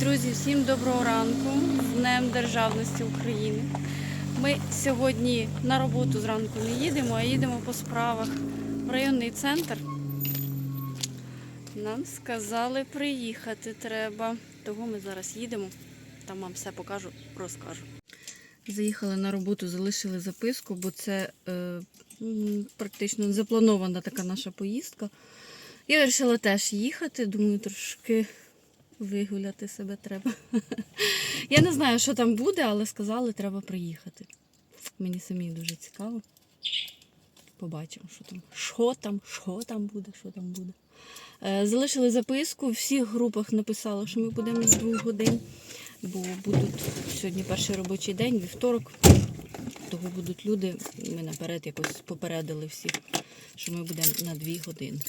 Друзі, всім доброго ранку з Днем Державності України. Ми сьогодні на роботу зранку не їдемо, а їдемо по справах в районний центр. Нам сказали приїхати треба. Того ми зараз їдемо. Там вам все покажу, розкажу. Заїхали на роботу, залишили записку, бо це е, практично запланована така наша поїздка. Я вирішила теж їхати, думаю, трошки вигуляти себе треба. Я не знаю, що там буде, але сказали, треба приїхати. Мені самі дуже цікаво. Побачимо, що там. Що там, що там буде, що там буде. Е, Залишили записку, в всіх групах написали, що ми будемо з двох годин, бо будуть сьогодні перший робочий день, вівторок. Того будуть люди. Ми наперед якось попередили всіх, що ми будемо на дві години.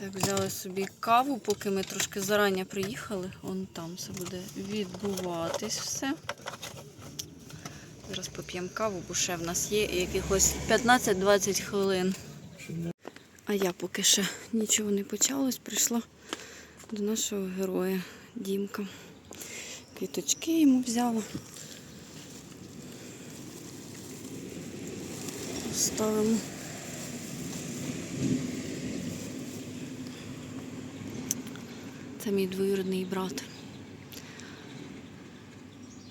Так, взяли собі каву, поки ми трошки зарані приїхали. Вон там все буде відбуватись все. Зараз поп'ємо каву, бо ще в нас є якихось 15-20 хвилин. А я поки ще нічого не почалось, прийшла до нашого героя Дімка. Квіточки йому взяла. Ставимо. Це мій двоюрідний брат.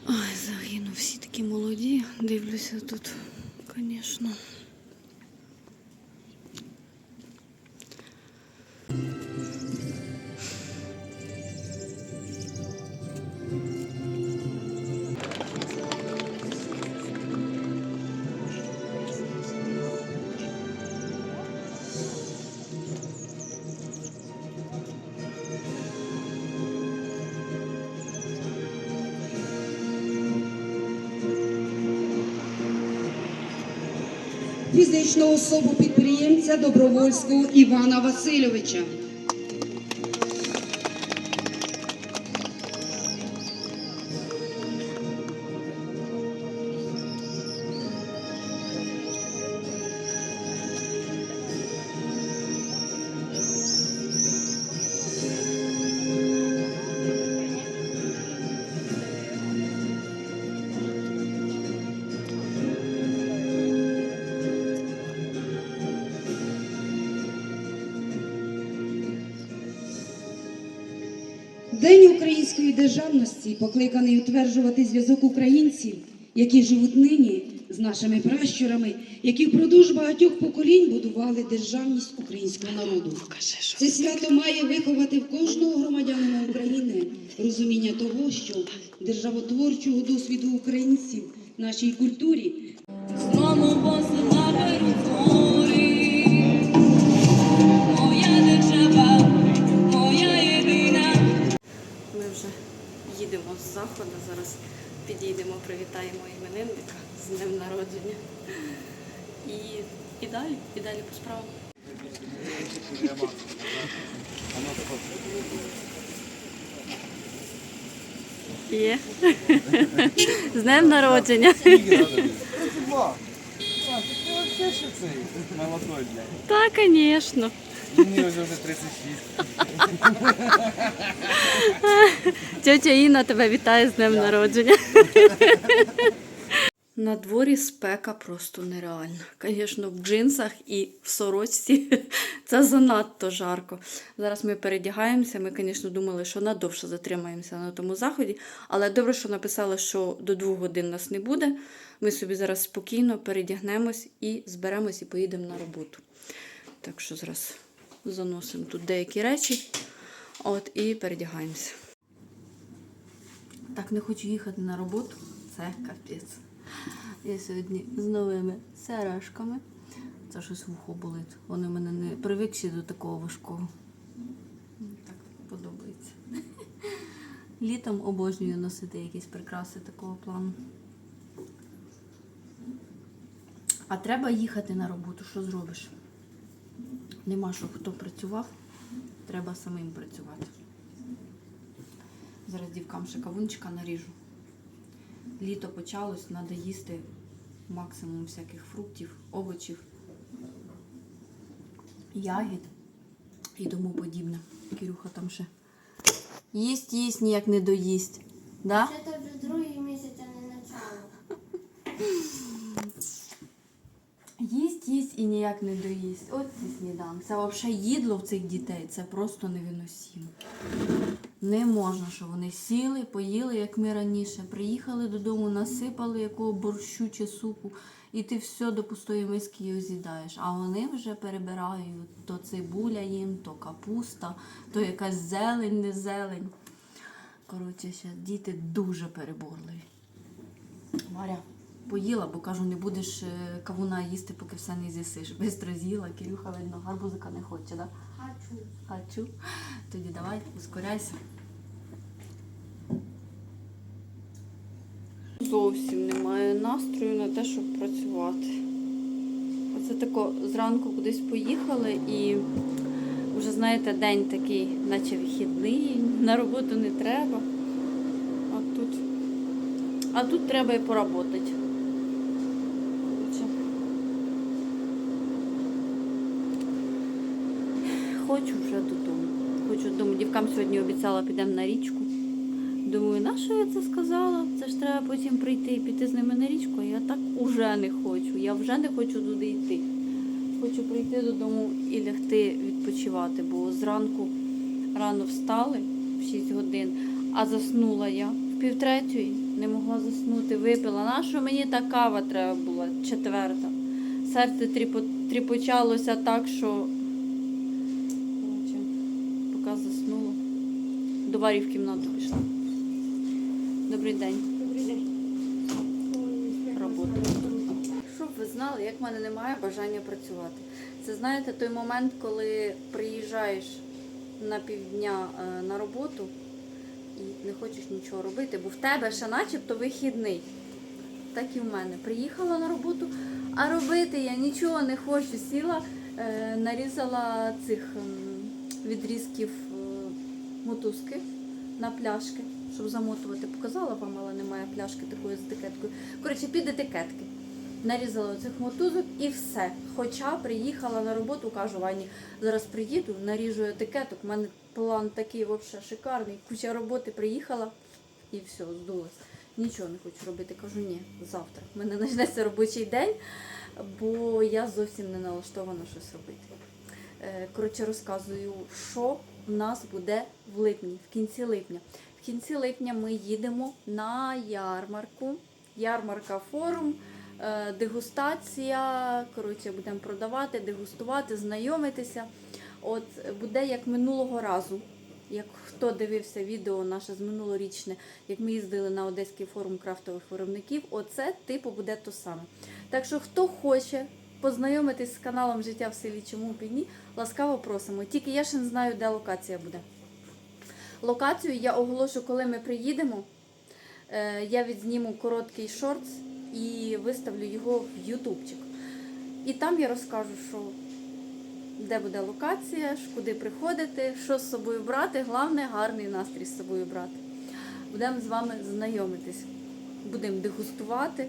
Ой, загинув. Всі такі молоді. Дивлюся тут, звісно. Фізичну особу підприємця Добровольського Івана Васильовича. Української державності покликаний утверджувати зв'язок українців, які живуть нині з нашими пращурами, які впродовж багатьох поколінь будували державність українського народу. Це свято має виховати в кожного громадянина України розуміння того, що державотворчого досвіду українців нашій культурі Знову посила їдемо з заходу. Зараз підійдемо, привітаємо іменинника з днем народження. І, і далі, і далі по справам. Є. З днем народження. Скільки надо? 32. А, ще цей молодой, блядь. Так, звісно. Мені вже вже 36. Тетя Інна тебе вітає з днем народження. На дворі спека просто нереальна. Звісно, в джинсах і в сорочці це занадто жарко. Зараз ми передягаємося. Ми, звісно, думали, що надовше затримаємося на тому заході, але добре, що написали, що до двох годин нас не буде. Ми собі зараз спокійно передягнемось і зберемось і поїдемо на роботу. Так що зараз заносимо тут деякі речі. От і передягаємося. Так, не хочу їхати на роботу. Це капець. Я сьогодні з новими сережками. Це щось вухо болить. Вони мене не привикші до такого важкого. Так подобається. Літом обожнюю носити якісь прикраси такого плану. А треба їхати на роботу, що зробиш? Нема що хто працював, треба самим працювати. Зараз дівкам ще кавунчика наріжу. Літо почалось, треба їсти максимум всяких фруктів, овочів, ягід. і тому подібне. Кирюха там ще їсть, їсть, ніяк не доїсть. Да? Це вже другий місяць, а не начало. Їсть, їсть і ніяк не доїсть. От ці сніданок. Це взагалі їдло в цих дітей. Це просто невиносимо. Не можна, що вони сіли, поїли, як ми раніше. Приїхали додому, насипали якого борщу чи супу, і ти все до пустої миски його з'їдаєш. А вони вже перебирають то цибуля їм, то капуста, то якась зелень, не зелень. Коротше, діти дуже переборливі. Варя, поїла, бо кажу, не будеш е, кавуна їсти, поки все не з'їсиш. Бистро з'їла, Кирюха, видно, гарбузика не хоче, да? Хочу. Хочу. Тоді давай, ускоряйся. Зовсім немає настрою на те, щоб працювати. Оце тако зранку кудись поїхали і вже, знаєте, день такий, наче вихідний, на роботу не треба. А тут, а тут треба і поработати. Коротше. Хочу вже додому. Хочу додому. Дівкам сьогодні обіцяла, підемо на річку. Думаю, на що я це сказала? Це ж треба потім прийти і піти з ними на річку. А я так уже не хочу. Я вже не хочу туди йти. Хочу прийти додому і лягти відпочивати, бо зранку рано встали в 6 годин, а заснула я в півтретьої, не могла заснути, випила. На що мені та кава треба була, четверта. Серце тріпочалося так, що Коротше, поки заснула. До Варі в кімнату пішла. Добрий день. Добрий день. Робота. Щоб ви знали, як в мене немає бажання працювати. Це знаєте, той момент, коли приїжджаєш на півдня е, на роботу і не хочеш нічого робити, бо в тебе ще начебто вихідний. Так і в мене. Приїхала на роботу, а робити я нічого не хочу. Сіла, е, нарізала цих відрізків мотузки на пляшки, щоб замотувати. Показала вам, але немає пляшки такої з етикеткою. Коротше, під етикетки. Нарізала оцих мотузок і все. Хоча приїхала на роботу, кажу Вані, зараз приїду, наріжу етикеток. У мене план такий взагалі шикарний. Куча роботи приїхала і все, здулась. Нічого не хочу робити. Кажу, ні, завтра. У мене почнеться робочий день, бо я зовсім не налаштована щось робити. Е, Коротше, розказую, що в нас буде в липні, в кінці липня. В кінці липня ми їдемо на ярмарку. Ярмарка форум, е, дегустація. Коротше, будемо продавати, дегустувати, знайомитися. От буде як минулого разу. Як хто дивився відео наше з минулорічне, як ми їздили на Одеський форум крафтових виробників, оце типу буде то саме. Так що, хто хоче познайомитись з каналом Життя в селі чому Чомупіні, ласкаво просимо. Тільки я ще не знаю, де локація буде. Локацію я оголошу, коли ми приїдемо. Е, Я відзніму короткий шортс і виставлю його в Ютубчик. І там я розкажу, що де буде локація, куди приходити, що з собою брати. Головне, гарний настрій з собою брати. Будемо з вами знайомитись. Будемо дегустувати.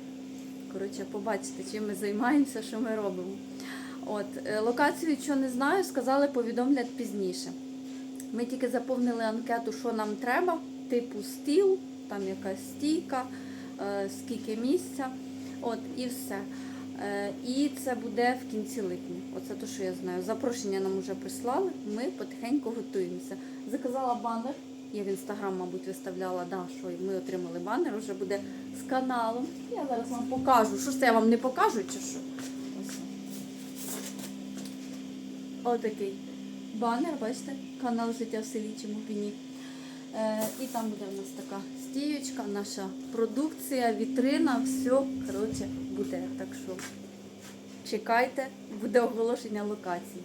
Коротше, побачите, чим ми займаємося, що ми робимо. От, е, локацію, що не знаю, сказали, повідомлять пізніше. Ми тільки заповнили анкету, що нам треба, типу стіл, там якась стійка, е, скільки місця. От, і все. Е, І це буде в кінці липня. Оце те, що я знаю. Запрошення нам вже прислали, ми потихеньку готуємося. Заказала банер. Я в інстаграм, мабуть, виставляла, да, що ми отримали банер, вже буде з каналом. Я зараз вам покажу. Що ж це я вам не покажу, чи що? Ось. Отакий банер, бачите, канал Життя в селі Чемопіні. Е, і там буде в нас така стіючка, наша продукція, вітрина, все, коротше, буде. Так що чекайте, буде оголошення локації.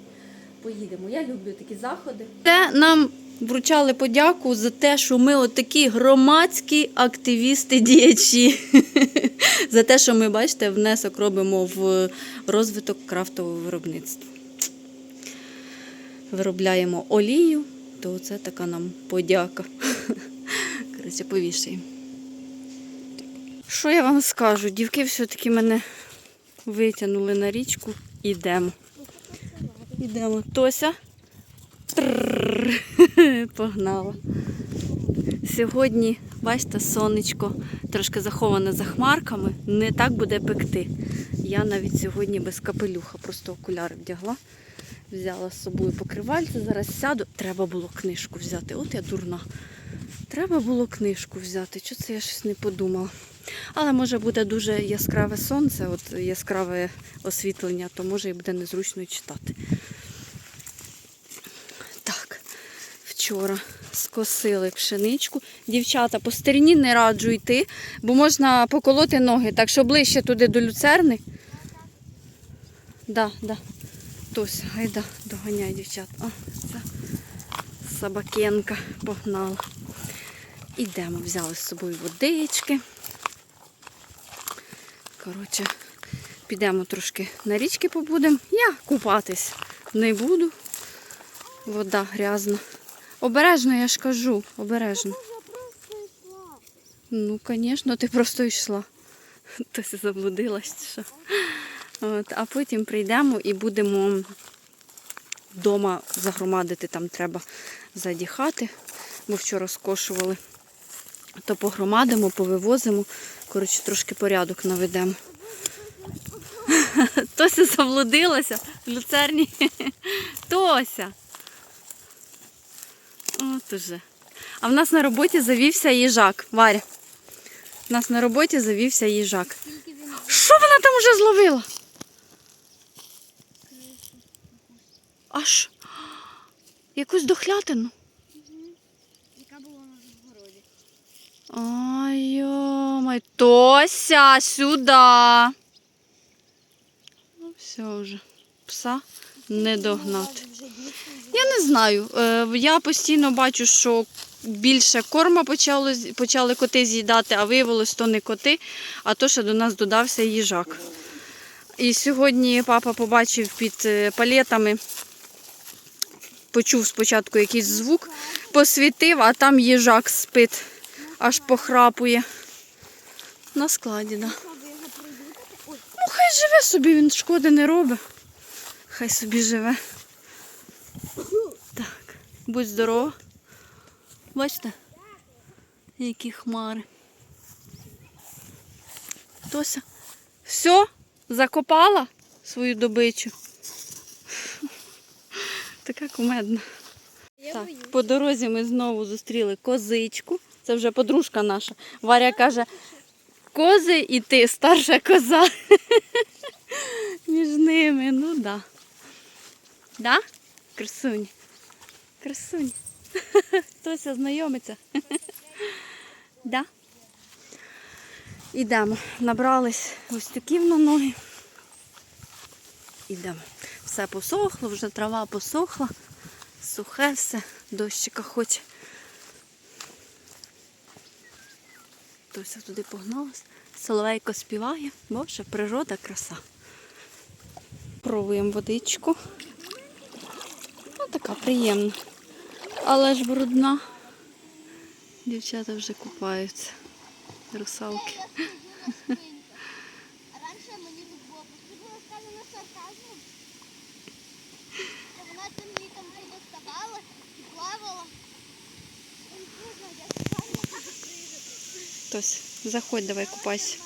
Поїдемо. Я люблю такі заходи. Те нам вручали подяку за те, що ми отакі громадські активісти, діячі. за те, що ми, бачите, внесок робимо в розвиток крафтового виробництва. Виробляємо олію, то це така нам подяка. Коротше, повішаємо. Що я вам скажу? Дівки все-таки мене витягнули на річку. Ідемо. Ідемо. Тося. Трррр. Погнала. Сьогодні, бачите, сонечко трошки заховане за хмарками, не так буде пекти. Я навіть сьогодні без капелюха, просто окуляри вдягла. Взяла з собою покривальце, зараз сяду. Треба було книжку взяти. От я дурна. Треба було книжку взяти. Чого це я щось не подумала. Але може буде дуже яскраве сонце, от яскраве освітлення, то може і буде незручно читати. Так, вчора скосили пшеничку. Дівчата, по стерні не раджу йти, бо можна поколоти ноги. Так що ближче туди до люцерни. Да, да. Тось, гайда, доганяй, дівчат. О, це собакенка погнала. Ідемо, взяли з собою водички. Коротше, підемо трошки на річки побудемо. Я купатись не буду. Вода грязна. Обережно, я ж кажу, обережно. Ну, звісно, ти просто йшла. Хтось заблудилась що. От, а потім прийдемо і будемо вдома загромадити, там треба ззаді хати, бо вчора скошували. То погромадимо, повивозимо. Коротше, трошки порядок наведемо. Тося заблудилася в люцерні. Тося. От уже. А в нас на роботі завівся їжак. Варя. В нас на роботі завівся їжак. Що вона там уже зловила? Аж якусь дохлятину. Яка була на городі? Ай, йомай. Тося, сюди. Ну, все вже. Пса не догнати. Я не знаю. Е, Я постійно бачу, що більше корма почало, з- почали коти з'їдати, а виявилось, то не коти, а то, що до нас додався їжак. І сьогодні папа побачив під е, палетами, почув спочатку якийсь звук, посвітив, а там їжак спить, аж похрапує. На складі, так. Да. Ну, хай живе собі, він шкоди не робить. Хай собі живе. Так, будь здорова. Бачите, які хмари. Тося, все, закопала свою добичу. Така кумедна. Так, по дорозі ми знову зустріли козичку. Це вже подружка наша. Варя каже, кози і ти, старша коза. Між ними, ну да. Да? Красунь. Красунь. Хтось знайомиться. Да? Ідемо. Набрались ось такі на ноги. Ідемо. Все посохло, вже трава посохла. Сухе все, дощика хоче. Тося туди погналась. Соловейко співає. Боже, природа краса. Пробуємо водичку. Така приємна. Але ж брудна. Дівчата вже купаються. Русалки. Раніше мені тут було потрібно сказано сарказмом. Там літом доставала і плавала. Я не знаю, я спеціально буду приїжджати. Тось, заходь, давай купайся.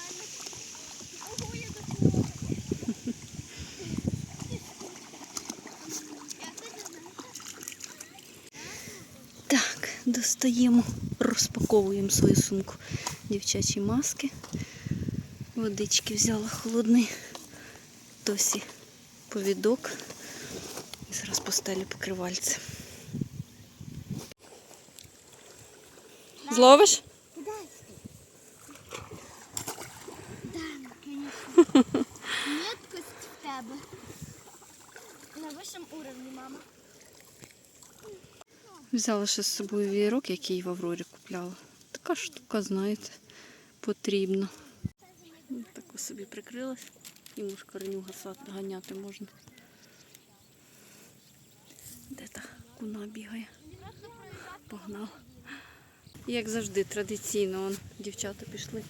Ого, я доплила. Я це не знаю. Так, достаємо, розпаковуємо свою сумку. Дівчачі маски. Водички взяла холодний. Тосі повідок. І зараз поставлю покривальце. Зловиш? Да, конечно. Меткость в тебе. На вищому уровні, мама. Взяла ще з собою вірок, який в Аврорі купляла. Така штука, знаєте, потрібна. Ну, Таку собі прикрилась. І мушкарню гасати, ганяти можна. Де та куна бігає? Погнала. Як завжди, традиційно он, дівчата пішли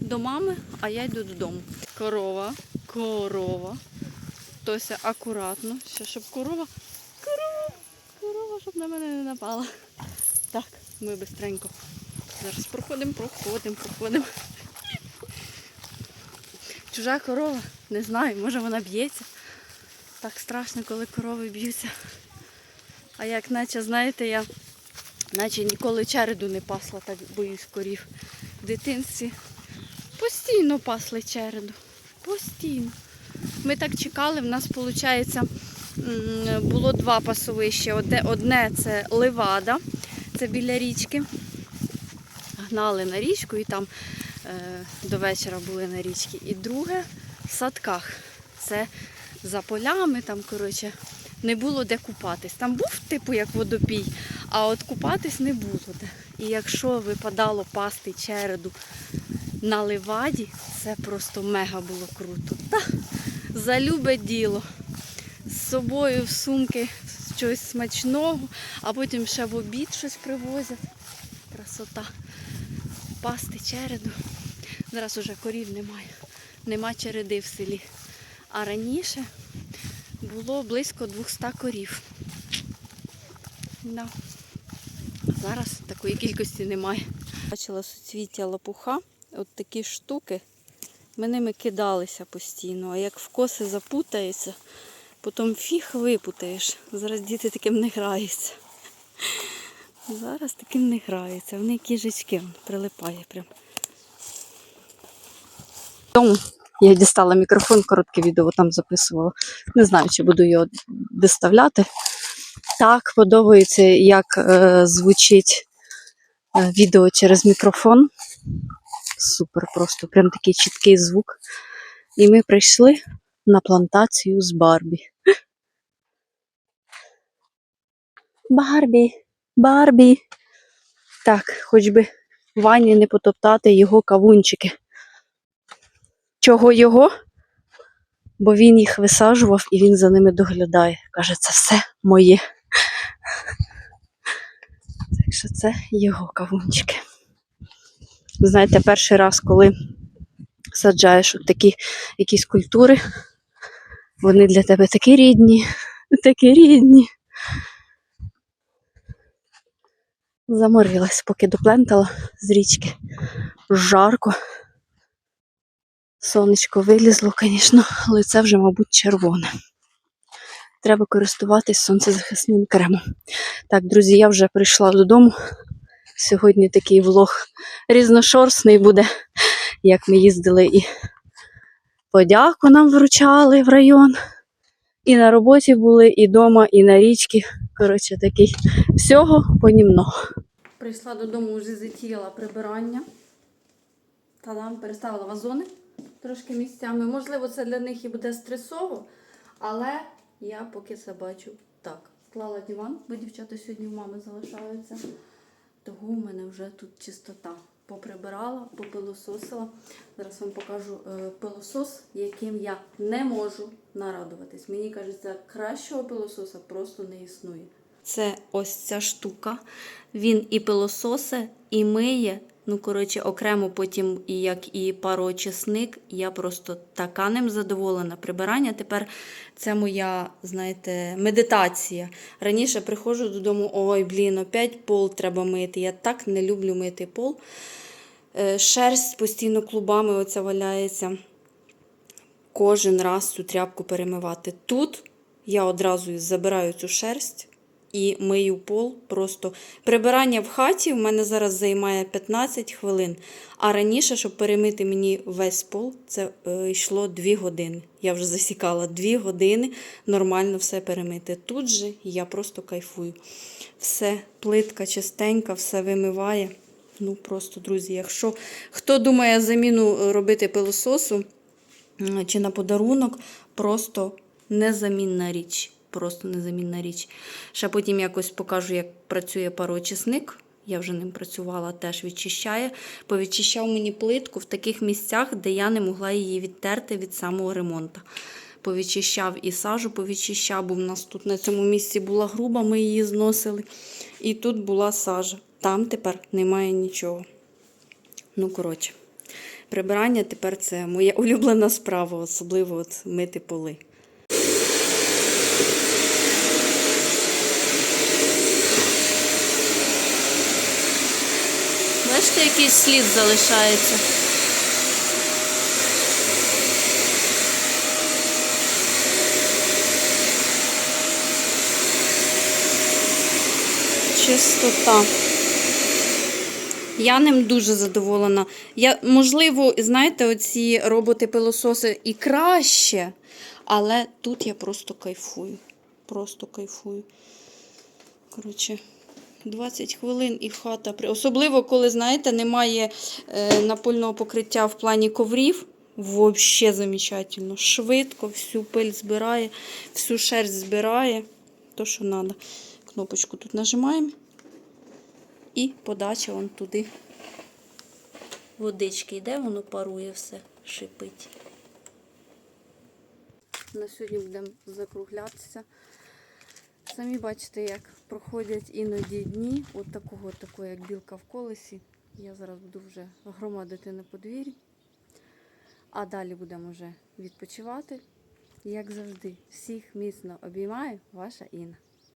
до мами, а я йду додому. Корова, корова. Тося акуратно. Ще щоб корова. На мене не напала. Так, ми бистренько. Зараз проходимо, проходимо, проходимо. Чужа корова, не знаю, може вона б'ється. Так страшно, коли корови б'ються. А як наче, знаєте, я наче ніколи череду не пасла, так боюсь корів. В дитинстві постійно пасли череду. Постійно. Ми так чекали, в нас, виходить, було два пасовища. Одне, це Левада, це біля річки. Гнали на річку і там е, до вечора були на річці. І друге в садках. Це за полями, там, коротше, не було де купатись. Там був, типу, як водопій, а от купатись не було де. І якщо випадало пасти череду на леваді, це просто мега було круто. Та, залюбе діло. Собою в сумки щось смачного, а потім ще в обід щось привозять. Красота. Пасти череду. Зараз уже корів немає. Нема череди в селі. А раніше було близько 200 корів. Да. Зараз такої кількості немає. Бачила суцвіття лопуха, от такі штуки. Ми ними кидалися постійно, а як в коси запутається, потім фіг випутаєш. Зараз діти таким не граються. Зараз таким не граються. Вони кіжечки прилипає прям. Тому я дістала мікрофон, коротке відео там записувала. Не знаю, чи буду його доставляти. Так, подобається, як е, звучить е, відео через мікрофон. Супер, просто прям такий чіткий звук. І ми прийшли на плантацію з Барбі. Барбі, Барбі. Так, хоч би Вані не потоптати його кавунчики. Чого його? Бо він їх висаджував і він за ними доглядає. Каже, це все моє. Так що це його кавунчики. Знаєте, перший раз, коли саджаєш от такі якісь культури, вони для тебе такі рідні, такі рідні. Заморилась, поки доплентала з річки. Жарко. Сонечко вилізло, звісно, але це вже, мабуть, червоне. Треба користуватись сонцезахисним кремом. Так, друзі, я вже прийшла додому. Сьогодні такий влог різношорстний буде, як ми їздили і подяку нам вручали в район. І на роботі були, і вдома, і на річці. Коротше, такий всього понімного. Прийшла додому, вже затіяла прибирання. Та-дам, переставила вазони трошки місцями. Можливо, це для них і буде стресово, але я поки це бачу так. Клала диван, бо дівчата сьогодні в мами залишаються. Того в мене вже тут чистота. Поприбирала, попилососила. Зараз вам покажу е, пилосос, яким я не можу нарадуватись. Мені кажеться, кращого пилососа просто не існує. Це ось ця штука. Він і пилососе, і миє. Ну, коротше, окремо потім, як і пароочисник, я просто така ним задоволена. Прибирання тепер це моя, знаєте, медитація. Раніше приходжу додому, ой, блін, опять пол треба мити. Я так не люблю мити пол. Е, Шерсть постійно клубами оця валяється. Кожен раз цю тряпку перемивати. Тут я одразу забираю цю шерсть і мию пол. Просто прибирання в хаті в мене зараз займає 15 хвилин. А раніше, щоб перемити мені весь пол, це е, йшло 2 години. Я вже засікала 2 години нормально все перемити. Тут же я просто кайфую. Все, плитка чистенька, все вимиває. Ну просто, друзі, якщо хто думає заміну е, робити пилососу чи на подарунок, просто незамінна річ. Просто незамінна річ. Ще потім якось покажу, як працює пароочисник. Я вже ним працювала, теж відчищає. Повідчищав мені плитку в таких місцях, де я не могла її відтерти від самого ремонту. Повідчищав і сажу повідчищав, бо в нас тут на цьому місці була груба, ми її зносили. І тут була сажа. Там тепер немає нічого. Ну, коротше, прибирання тепер це моя улюблена справа, особливо от мити поли. Бачите, який слід залишається. Чистота. Я ним дуже задоволена. Я, можливо, знаєте, оці роботи-пилососи і краще, але тут я просто кайфую. Просто кайфую. Коротше, 20 хвилин і хата. Особливо, коли, знаєте, немає е, напольного покриття в плані коврів. Взагалі замечательно. Швидко всю пиль збирає, всю шерсть збирає. То, що треба. Кнопочку тут нажимаємо. І подача вон туди. Водички йде, воно парує все, шипить. На сьогодні будемо закруглятися. Самі бачите, як проходять іноді дні, от такого, такого, як білка в колесі. Я зараз буду вже громадити на подвір'ї. А далі будемо вже відпочивати. Як завжди, всіх міцно обіймаю, ваша Інна.